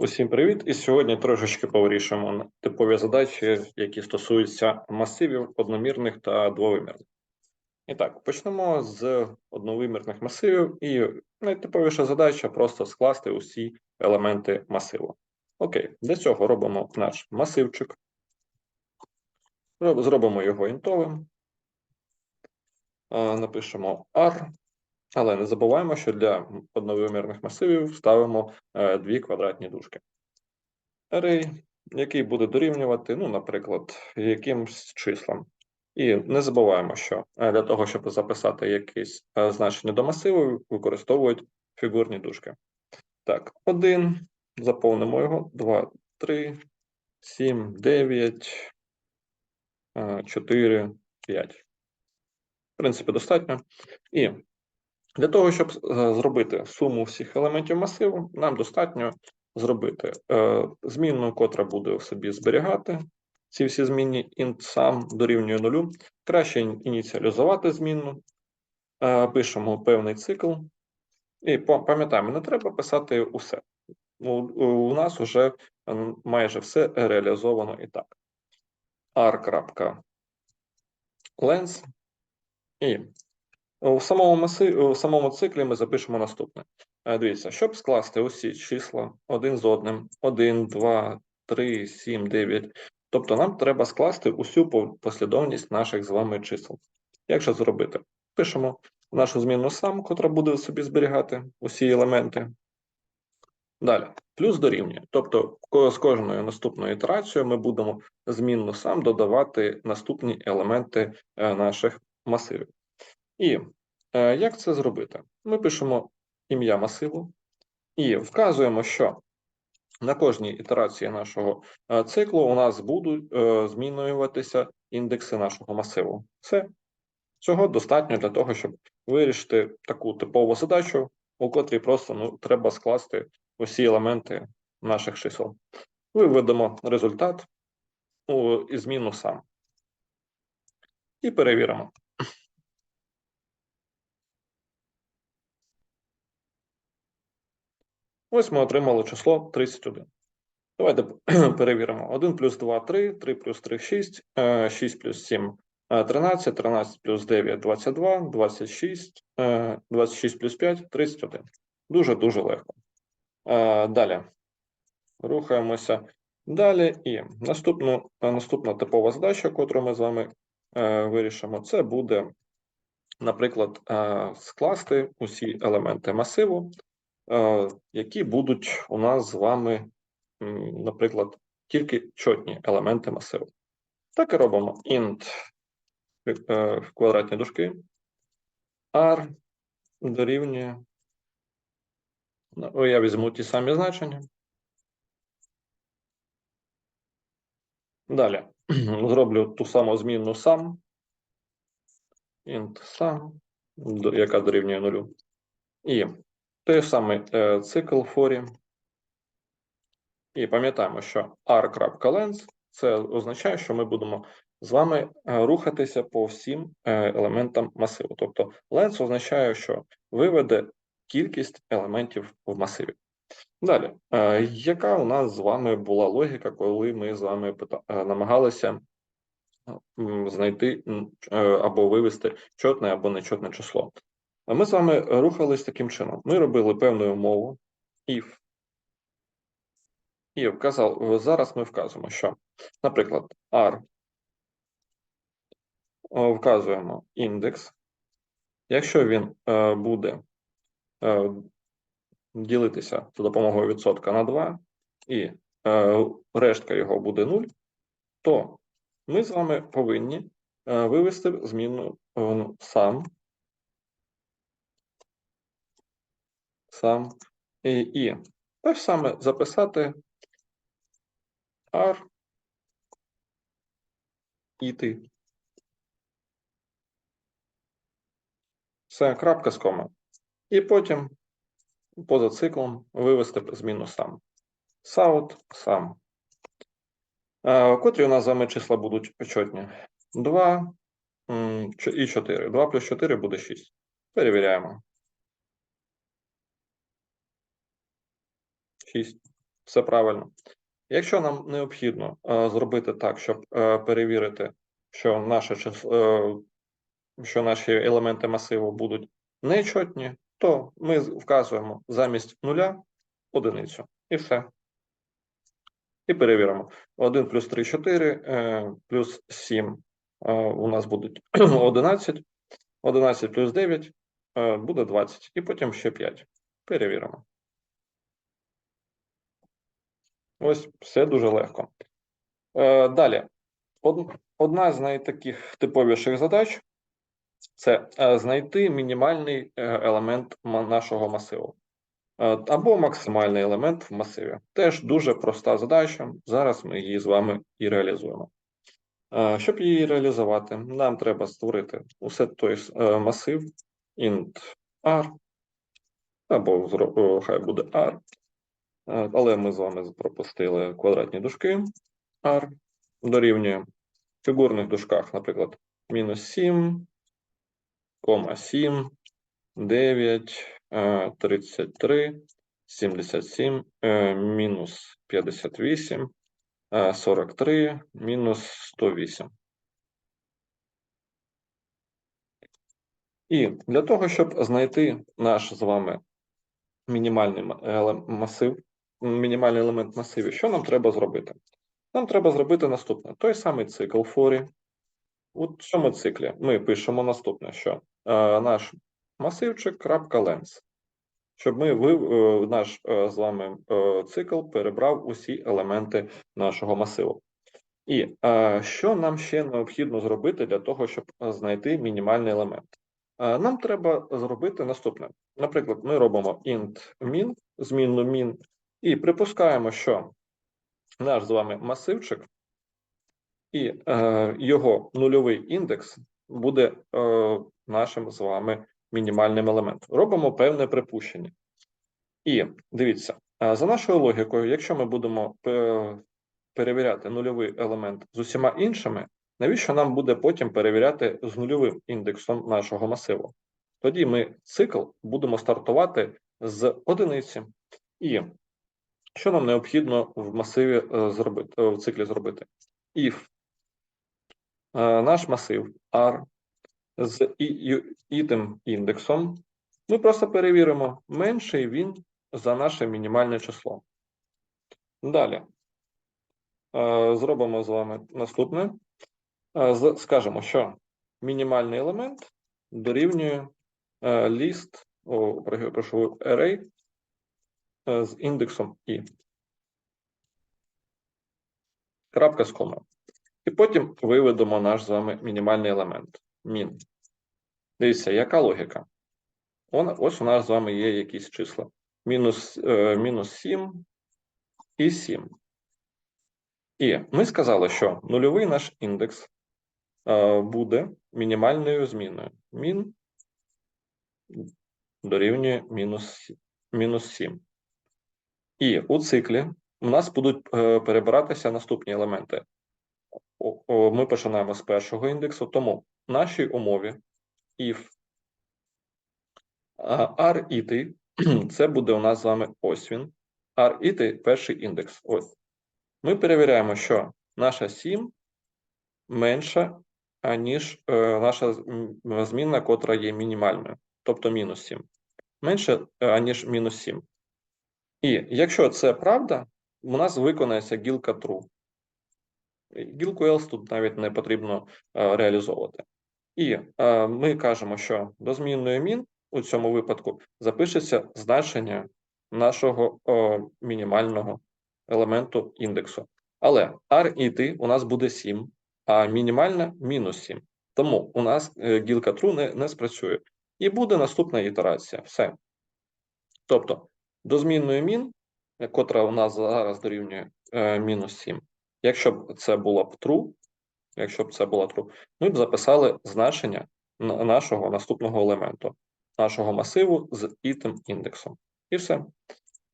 Усім привіт! І сьогодні трошечки повирішимо типові задачі, які стосуються масивів одномірних та двовимірних. І так, почнемо з одновимірних масивів, і найтиповіша задача просто скласти усі елементи масиву. Окей, для цього робимо наш масивчик, зробимо його інтовим, напишемо R, але не забуваємо, що для одновимірних масивів ставимо е, дві квадратні дужки. Array, який буде дорівнювати, ну, наприклад, якимсь числам. І не забуваємо, що е, для того, щоб записати якесь е, значення до масиву, використовують фігурні дужки. Так, 1, заповнимо його, 2, 3, 7, 9, 4, 5. В принципі, достатньо. І для того, щоб е, зробити суму всіх елементів масиву, нам достатньо зробити е, змінну, котра буде в собі зберігати ці всі змінні int sum дорівнює нулю. Краще ініціалізувати змінну, е, пишемо певний цикл. І пам'ятаємо, не треба писати усе. У, нас вже майже все реалізовано і так. r.length і у самому маси, у самому циклі ми запишемо наступне. Е, Дивіться, щоб скласти усі числа один з одним, 1, 2, 3, 7, 9. Тобто нам треба скласти усю послідовність наших з вами чисел. Як же зробити? Пишемо нашу змінну сам, котра буде собі зберігати усі елементи. Далі, плюс дорівнює. Тобто з кожною наступною ітерацією ми будемо змінну сам додавати наступні елементи е, наших масивів. І е, як це зробити? Ми пишемо ім'я масиву і вказуємо, що на кожній ітерації нашого е, циклу у нас будуть е, змінюватися індекси нашого масиву. Все. Цього достатньо для того, щоб вирішити таку типову задачу, у котрій просто ну, треба скласти усі елементи наших чисел. Виведемо результат у зміну сам. І перевіримо. Ось ми отримали число 31. Давайте перевіримо. 1 плюс 2 – 3, 3 плюс 3 – 6, е, 6 плюс 7 – 13, 13 плюс 9 – 22, 26, е, 26 плюс 5 – 31. Дуже-дуже легко. Е, Далі. Рухаємося далі. І наступну, наступна типова задача, яку ми з вами е, вирішимо, це буде, наприклад, е, скласти усі елементи масиву, які будуть у нас з вами, наприклад, тільки чотні елементи масиву. Так і робимо int е, в квадратні дужки r дорівнює. Ну, я візьму ті самі значення. Далі зроблю ту саму змінну сам. int сам, яка дорівнює нулю. І той самий е, цикл for. І пам'ятаємо, що r.length це означає, що ми будемо з вами е, рухатися по всім е, елементам масиву. Тобто length означає, що виведе кількість елементів в масиві. Далі, яка у нас з вами була логіка, коли ми з вами намагалися знайти або вивести чотне або нечотне число? А Ми з вами рухались таким чином. Ми робили певну умову if. І вказав, зараз ми вказуємо, що, наприклад, R вказуємо індекс. Якщо він е, буде е, ділитися за допомогою відсотка на 2, і е, рештка його буде 0, то ми з вами повинні вивести змінну е, ну, сам. Сам і, те ж саме записати R і ти. Все, крапка з кома. І потім поза циклом вивести зміну сам. South сам. Е, Котрі у нас з вами числа будуть чотні? 2 і 4. 2 плюс 4 буде 6. Перевіряємо. 6. все правильно. Якщо нам необхідно е, зробити так, щоб е, перевірити, що наше е, що наші елементи масиву будуть нечотні, то ми вказуємо замість нуля одиницю. І все. І перевіримо. 1 плюс 3 – 4, е, плюс 7 е, у нас будуть 11. 11 плюс 9 е, буде 20. І потім ще 5. Перевіримо. Ось все дуже легко. Е, Далі. Одна з найтаких типовіших задач це е, знайти мінімальний е, елемент нашого масиву. Е, Або максимальний елемент в масиві. Теж дуже проста задача. Зараз ми її з вами і реалізуємо. Щоб її реалізувати, нам треба створити усе той масив int r, або хай буде r. Е, Але ми з вами пропустили квадратні дужки r дорівнює фігурних дужках, наприклад, мінус 7, кома 7, 9, е, 33, 77, е, мінус 58, е, 43, мінус 108. І для того, щоб знайти наш з вами мінімальний масив, мінімальний елемент масиву, що нам треба зробити? Нам треба зробити наступне: той самий цикл форі. У цьому циклі ми пишемо наступне, що е, наш масивчик щоб ми ви, е, наш е, з вами е, цикл перебрав усі елементи нашого масиву. І е, що нам ще необхідно зробити для того, щоб е, знайти мінімальний елемент? Е, Нам треба зробити наступне. Наприклад, ми робимо int min, змінну min, і припускаємо, що наш з вами масивчик і е, його нульовий індекс буде е, нашим з вами мінімальним елементом. Робимо певне припущення. І дивіться, е, за нашою логікою, якщо ми будемо е, перевіряти нульовий елемент з усіма іншими, навіщо нам буде потім перевіряти з нульовим індексом нашого масиву? Тоді ми цикл будемо стартувати з одиниці. І що нам необхідно в масиві е, зробити, е, в циклі зробити? If е, наш масив R з і- і- індексом, ми просто перевіримо, менший він за наше мінімальне число. Далі. Зробимо з вами наступне. Скажемо, що мінімальний елемент дорівнює ліст, о, прошу, array з індексом і. Крапка з комою. І потім виведемо наш з вами мінімальний елемент. Мін. Дивіться, яка логіка? Ось у нас з вами є якісь числа. Мінус, е, мінус 7 і 7. І ми сказали, що нульовий наш індекс е, буде мінімальною зміною. Мін дорівнює мінус, мінус 7. І у циклі у нас будуть е, перебиратися наступні елементи. Ми починаємо з першого індексу, тому в нашій умові if r іти, це буде у нас з вами ось він. r іти – перший індекс. Ось. Ми перевіряємо, що наша 7 менша, аніж е, наша змінна, котра є мінімальною, тобто мінус 7. Менше, е, аніж мінус 7. І якщо це правда, у нас виконається гілка true. Гілку else тут навіть не потрібно е, реалізовувати. І е, ми кажемо, що до змінної min у цьому випадку запишеться значення нашого мінімального елементу індексу. Але r і t у нас буде 7, а мінімальна мінус 7. Тому у нас е, гілка true не, не спрацює. І буде наступна ітерація. Все. Тобто, до змінної min, е, котра у нас зараз дорівнює е, мінус 7, якщо б це було б true, якщо б це була true, ми б записали значення нашого наступного елементу, нашого масиву з item індексом. І все.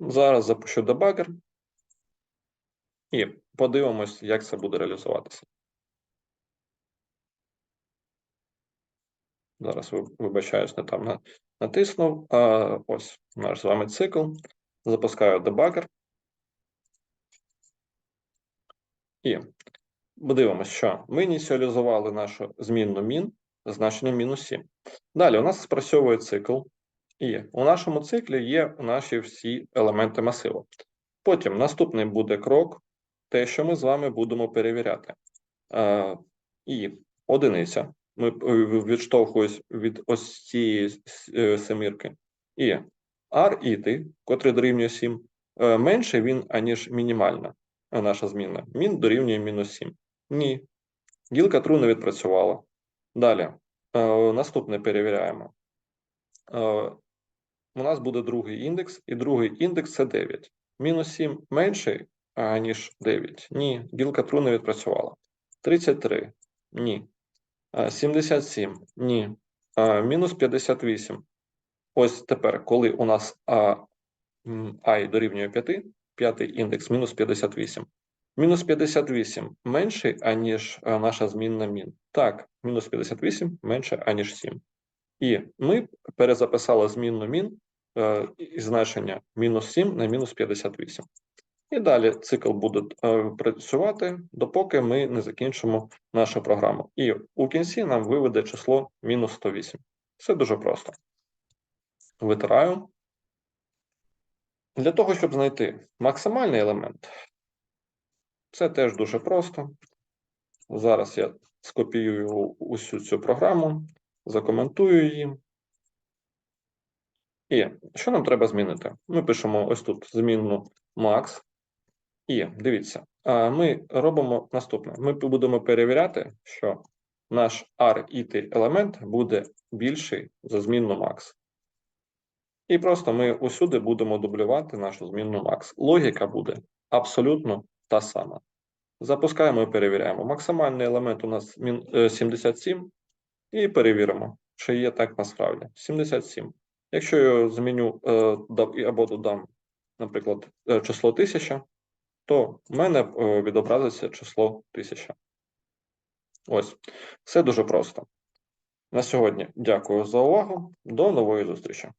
Зараз запущу дебагер і подивимось, як це буде реалізуватися. Зараз ви- вибачаюсь, не там натиснув. Ось наш з вами цикл. Запускаю дебагер. І дивимося, що ми ініціалізували нашу змінну мін значенням мінус 7. Далі у нас спрацьовує цикл, і у нашому циклі є наші всі елементи масиву. Потім наступний буде крок, те, що ми з вами будемо перевіряти. І одиниця. Ми е, відштовхуємось від ось цієї е, семірки. І r іти, котрий дорівнює 7, е, менше він, аніж мінімальна наша зміна. Мін дорівнює мінус 7. Ні. Гілка true не відпрацювала. Далі. Наступне перевіряємо. У нас буде другий індекс, і другий індекс це 9. Мінус 7 менший, аніж 9. Ні. Гілка true не відпрацювала. 33. Ні. А, 77. Ні. Мінус 58. Ось тепер, коли у нас і дорівнює 5, п'ятий індекс мінус 58. Мінус 58 менший, аніж наша змінна мін. Так, мінус 58 менше, аніж 7. І ми перезаписали змінну мін із значення мінус 7 на мінус 58. І далі цикл буде е, працювати, допоки ми не закінчимо нашу програму. І у кінці нам виведе число мінус 108. Все дуже просто. Витираю. Для того, щоб знайти максимальний елемент, це теж дуже просто. Зараз я скопіюю усю цю програму, закоментую її. І що нам треба змінити? Ми пишемо ось тут змінну max. І дивіться, ми робимо наступне: ми будемо перевіряти, що наш R елемент буде більший за змінну max. І просто ми усюди будемо дублювати нашу змінну max. Логіка буде абсолютно та сама. Запускаємо і перевіряємо. Максимальний елемент у нас е, 77, і перевіримо, чи є так насправді. 77. Якщо я зміню е, і- або додам, наприклад, е, число 1000, то в мене е, відобразиться число 1000. Ось, все дуже просто. На сьогодні дякую за увагу. До нової зустрічі.